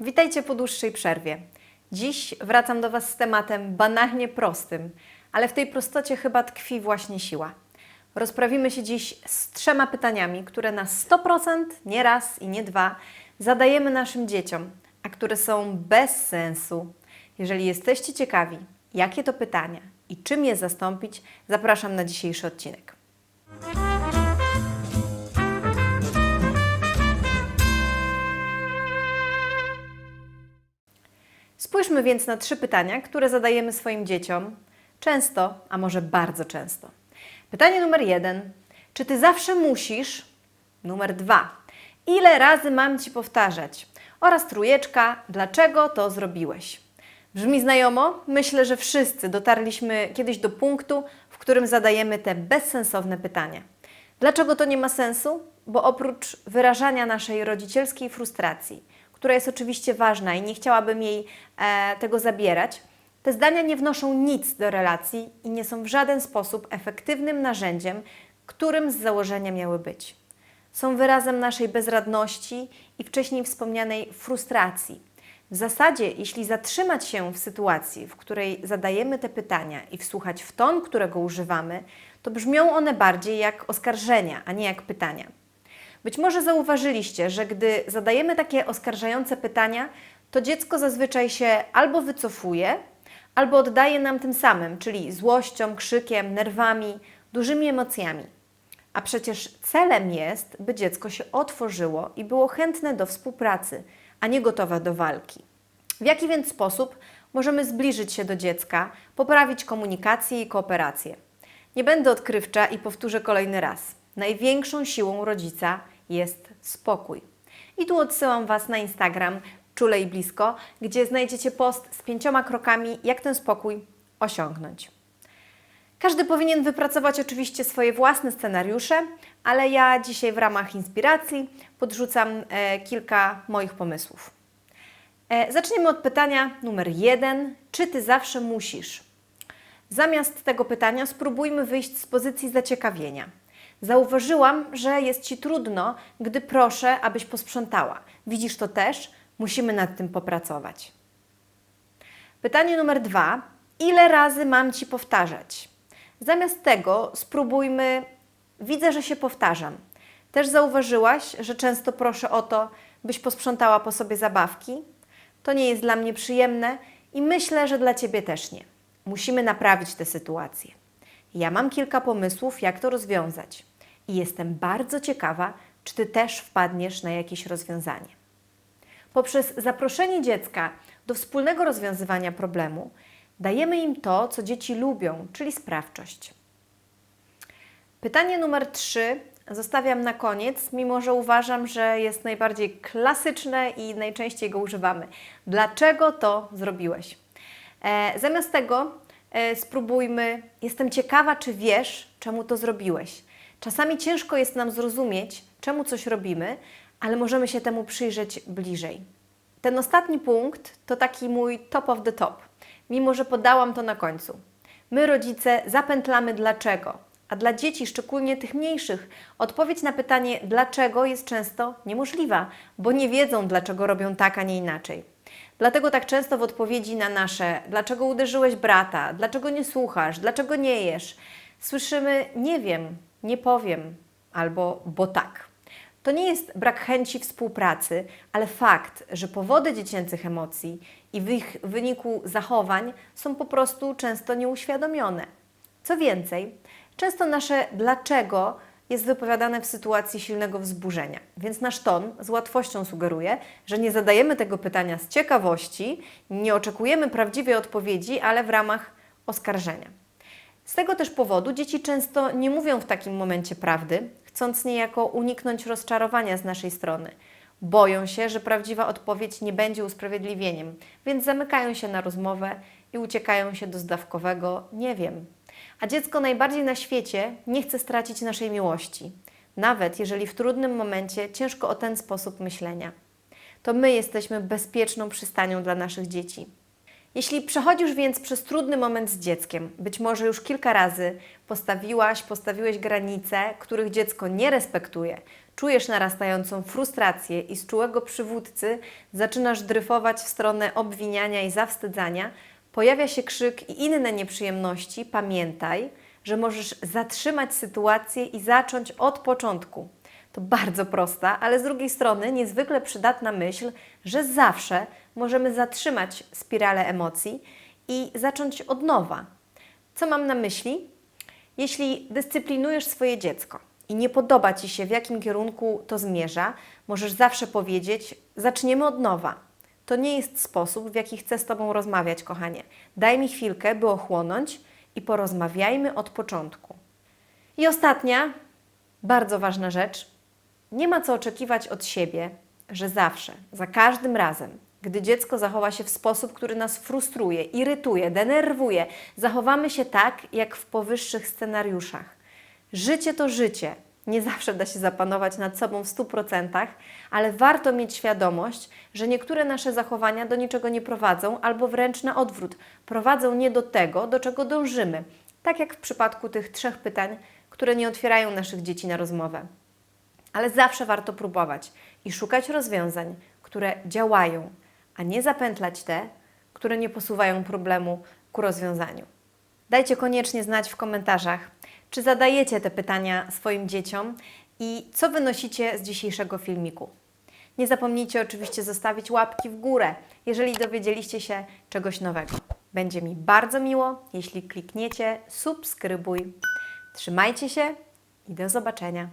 Witajcie po dłuższej przerwie. Dziś wracam do Was z tematem banalnie prostym, ale w tej prostocie chyba tkwi właśnie siła. Rozprawimy się dziś z trzema pytaniami, które na 100%, nie raz i nie dwa, zadajemy naszym dzieciom, a które są bez sensu. Jeżeli jesteście ciekawi, jakie to pytania i czym je zastąpić, zapraszam na dzisiejszy odcinek. Spójrzmy więc na trzy pytania, które zadajemy swoim dzieciom często, a może bardzo często. Pytanie numer jeden: czy ty zawsze musisz? Numer dwa: ile razy mam ci powtarzać? Oraz trójeczka: dlaczego to zrobiłeś? Brzmi znajomo? Myślę, że wszyscy dotarliśmy kiedyś do punktu, w którym zadajemy te bezsensowne pytania. Dlaczego to nie ma sensu? Bo oprócz wyrażania naszej rodzicielskiej frustracji, która jest oczywiście ważna i nie chciałabym jej e, tego zabierać, te zdania nie wnoszą nic do relacji i nie są w żaden sposób efektywnym narzędziem, którym z założenia miały być. Są wyrazem naszej bezradności i wcześniej wspomnianej frustracji. W zasadzie, jeśli zatrzymać się w sytuacji, w której zadajemy te pytania i wsłuchać w ton, którego używamy, to brzmią one bardziej jak oskarżenia, a nie jak pytania. Być może zauważyliście, że gdy zadajemy takie oskarżające pytania, to dziecko zazwyczaj się albo wycofuje, albo oddaje nam tym samym, czyli złością, krzykiem, nerwami, dużymi emocjami. A przecież celem jest, by dziecko się otworzyło i było chętne do współpracy, a nie gotowe do walki. W jaki więc sposób możemy zbliżyć się do dziecka, poprawić komunikację i kooperację? Nie będę odkrywcza i powtórzę kolejny raz. Największą siłą rodzica jest spokój. I tu odsyłam Was na Instagram czule i blisko, gdzie znajdziecie post z pięcioma krokami, jak ten spokój osiągnąć. Każdy powinien wypracować oczywiście swoje własne scenariusze, ale ja dzisiaj w ramach inspiracji podrzucam e, kilka moich pomysłów. E, zaczniemy od pytania numer jeden: czy ty zawsze musisz? Zamiast tego pytania spróbujmy wyjść z pozycji zaciekawienia. Zauważyłam, że jest ci trudno, gdy proszę, abyś posprzątała. Widzisz to też? Musimy nad tym popracować. Pytanie numer dwa: ile razy mam ci powtarzać? Zamiast tego spróbujmy, widzę, że się powtarzam. Też zauważyłaś, że często proszę o to, byś posprzątała po sobie zabawki? To nie jest dla mnie przyjemne i myślę, że dla ciebie też nie. Musimy naprawić tę sytuację. Ja mam kilka pomysłów, jak to rozwiązać. I jestem bardzo ciekawa, czy ty też wpadniesz na jakieś rozwiązanie. Poprzez zaproszenie dziecka do wspólnego rozwiązywania problemu, dajemy im to, co dzieci lubią, czyli sprawczość. Pytanie numer trzy zostawiam na koniec, mimo że uważam, że jest najbardziej klasyczne i najczęściej go używamy. Dlaczego to zrobiłeś? E, zamiast tego e, spróbujmy, jestem ciekawa, czy wiesz, czemu to zrobiłeś. Czasami ciężko jest nam zrozumieć, czemu coś robimy, ale możemy się temu przyjrzeć bliżej. Ten ostatni punkt to taki mój top of the top, mimo że podałam to na końcu. My, rodzice, zapętlamy dlaczego, a dla dzieci, szczególnie tych mniejszych, odpowiedź na pytanie dlaczego jest często niemożliwa, bo nie wiedzą, dlaczego robią tak, a nie inaczej. Dlatego tak często w odpowiedzi na nasze dlaczego uderzyłeś brata, dlaczego nie słuchasz, dlaczego nie jesz, słyszymy nie wiem, nie powiem albo bo tak. To nie jest brak chęci współpracy, ale fakt, że powody dziecięcych emocji i w ich wyniku zachowań są po prostu często nieuświadomione. Co więcej, często nasze dlaczego jest wypowiadane w sytuacji silnego wzburzenia, więc nasz ton z łatwością sugeruje, że nie zadajemy tego pytania z ciekawości, nie oczekujemy prawdziwej odpowiedzi, ale w ramach oskarżenia. Z tego też powodu dzieci często nie mówią w takim momencie prawdy, chcąc niejako uniknąć rozczarowania z naszej strony. Boją się, że prawdziwa odpowiedź nie będzie usprawiedliwieniem, więc zamykają się na rozmowę i uciekają się do zdawkowego nie wiem. A dziecko najbardziej na świecie nie chce stracić naszej miłości, nawet jeżeli w trudnym momencie ciężko o ten sposób myślenia. To my jesteśmy bezpieczną przystanią dla naszych dzieci. Jeśli przechodzisz więc przez trudny moment z dzieckiem, być może już kilka razy postawiłaś, postawiłeś granice, których dziecko nie respektuje, czujesz narastającą frustrację i z czułego przywódcy zaczynasz dryfować w stronę obwiniania i zawstydzania, pojawia się krzyk i inne nieprzyjemności, pamiętaj, że możesz zatrzymać sytuację i zacząć od początku. To bardzo prosta, ale z drugiej strony niezwykle przydatna myśl, że zawsze możemy zatrzymać spiralę emocji i zacząć od nowa. Co mam na myśli? Jeśli dyscyplinujesz swoje dziecko i nie podoba Ci się, w jakim kierunku to zmierza, możesz zawsze powiedzieć: Zaczniemy od nowa. To nie jest sposób, w jaki chcę z Tobą rozmawiać, kochanie. Daj mi chwilkę, by ochłonąć i porozmawiajmy od początku. I ostatnia, bardzo ważna rzecz. Nie ma co oczekiwać od siebie, że zawsze, za każdym razem, gdy dziecko zachowa się w sposób, który nas frustruje, irytuje, denerwuje, zachowamy się tak, jak w powyższych scenariuszach. Życie to życie. Nie zawsze da się zapanować nad sobą w 100%, ale warto mieć świadomość, że niektóre nasze zachowania do niczego nie prowadzą, albo wręcz na odwrót, prowadzą nie do tego, do czego dążymy. Tak jak w przypadku tych trzech pytań, które nie otwierają naszych dzieci na rozmowę. Ale zawsze warto próbować i szukać rozwiązań, które działają, a nie zapętlać te, które nie posuwają problemu ku rozwiązaniu. Dajcie koniecznie znać w komentarzach, czy zadajecie te pytania swoim dzieciom i co wynosicie z dzisiejszego filmiku. Nie zapomnijcie oczywiście zostawić łapki w górę, jeżeli dowiedzieliście się czegoś nowego. Będzie mi bardzo miło, jeśli klikniecie subskrybuj. Trzymajcie się i do zobaczenia.